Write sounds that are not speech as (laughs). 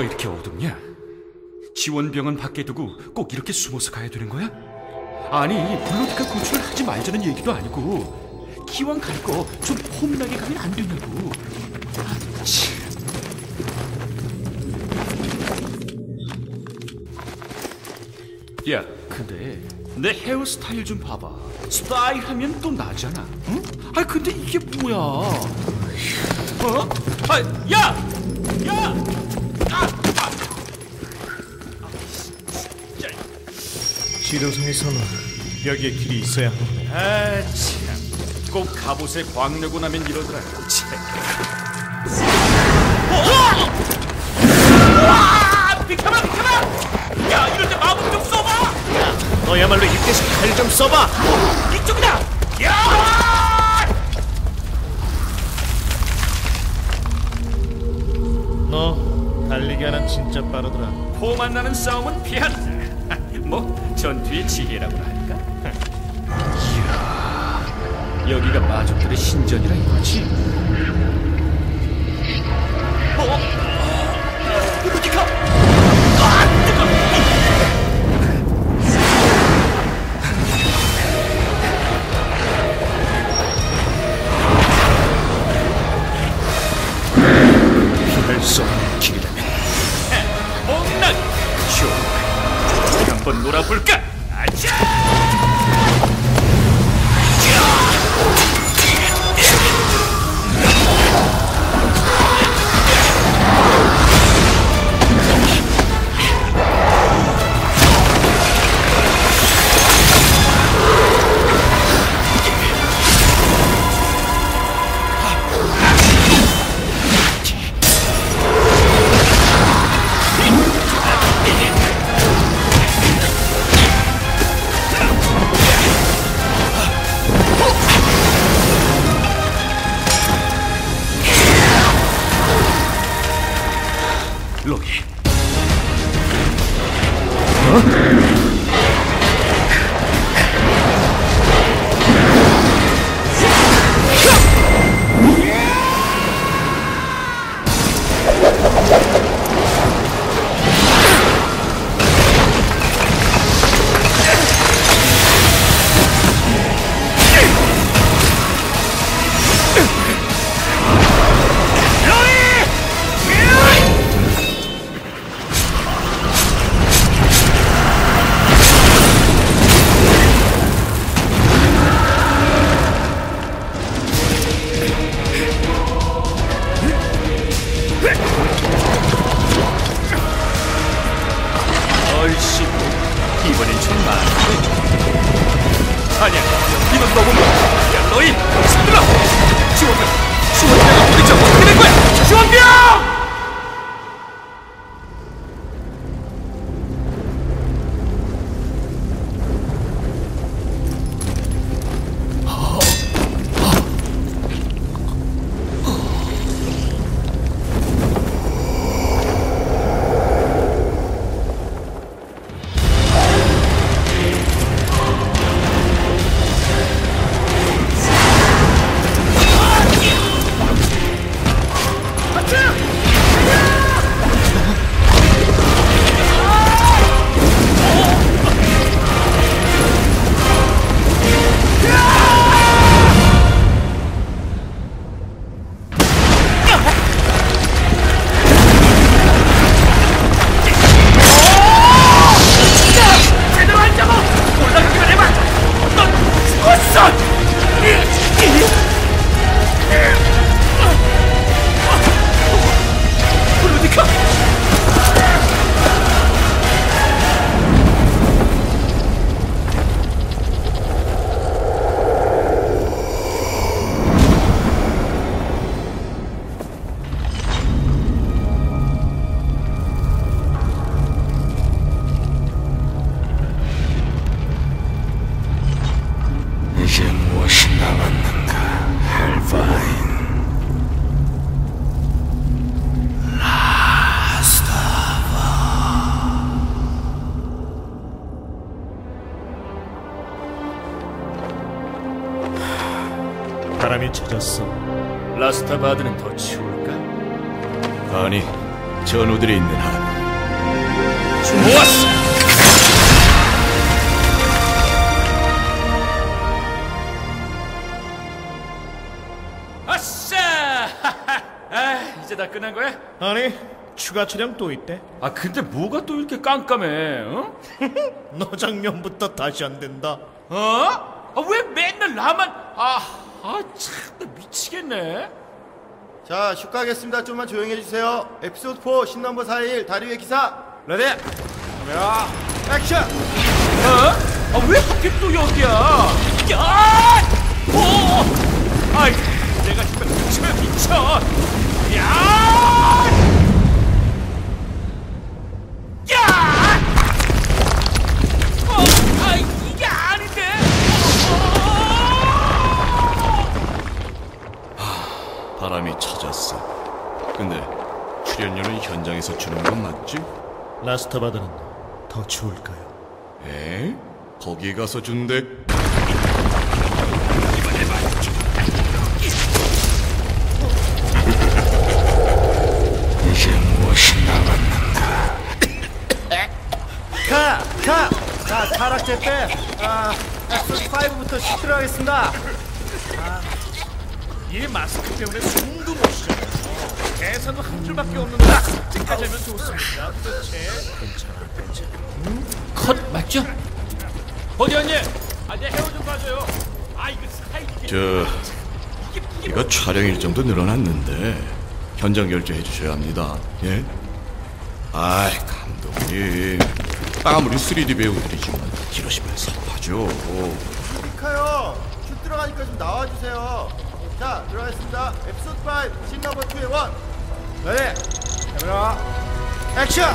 뭐가 이렇게 어둡냐? 지원병은 밖에 두고 꼭 이렇게 숨어서 가야 되는 거야? 아니 블루디카 구출을 하지 말자는 얘기도 아니고 기왕 갈 거좀 폼나게 가면 안 되냐고 아, 참. 야 근데 내 헤어스타일 좀 봐봐 스타일 하면 또 나잖아 응? 아 근데 이게 뭐야 어? 아, 야! 야! 아! 아! 지도성에서는 여기에 길이 있어야 합니다. 아, 참. 꼭 갑옷에 광 내고 나면 이러더라. 참. 아! 비켜봐, 비켜봐! 야, 이럴 때 마법 좀 써봐! 너야말로 입대식 칼 좀 써봐. 이쪽이다! 야! 너 달리기 하는 진짜 빠르더라. 포 만나는 싸움은 피한다. 뭐 전투의 지혜라고나 할까? 이야, 여기가 마족들의 신전이라 이거지? 어? 아, 수 없는 길이라면 옥난! 좋아. 어디 한번 놀아볼까? 아자! 로이. 얼 거 잦았어. 라스타바드는 더 추울까? 아니, 전우들이 있는 한 좋았어. 아싸! 아, 이제 다 끝난 거야? 아니 추가 촬영 또 있대. 아, 근데 뭐가 또 이렇게 깜깜해? 어? (laughs) 너 작년부터 다시 안 된다. 어? 아, 왜 맨날 나만? 아, 아, 참, 나 미치겠네. 자, 슛 가겠습니다. 좀만 조용히 해주세요. 에피소드 4 신넘버 41 다리 위의 기사. 레디. 카메라. 액션. 어? 아, 왜 하필 또 여기야? 야! 오! 아이, 내가 정말 미쳐 미쳐. 야! 야! 현장에서 주는 건 맞지? 라스타바드는 더 추울까요? 에? 거기 가서 준대. 카, 카. 자, 타락제 때. 아, 에피소드 5부터 시도록 하겠습니다. 이 마스크 때문에 숨도 못 쉬어. 대사도 한 줄밖에 없는데 어떻게 하면 좋습니까? 도대체 컷 맞죠? 어디 언니? 아, 내 헤어 좀 봐줘요. 아, 이거 스타일이 저 이게 이게 이거 촬영 일정도 늘어났는데 현장 결제해 주셔야 합니다. 예? 아이 감독님 아무리 3D 배우들이지만 이러시면 섭하죠. 카요. 슛 들어가니까 좀 나와주세요. 자, 들어가겠습니다. 에피소드 5 신넘버 2의 1. 레디. 카메라. 액션.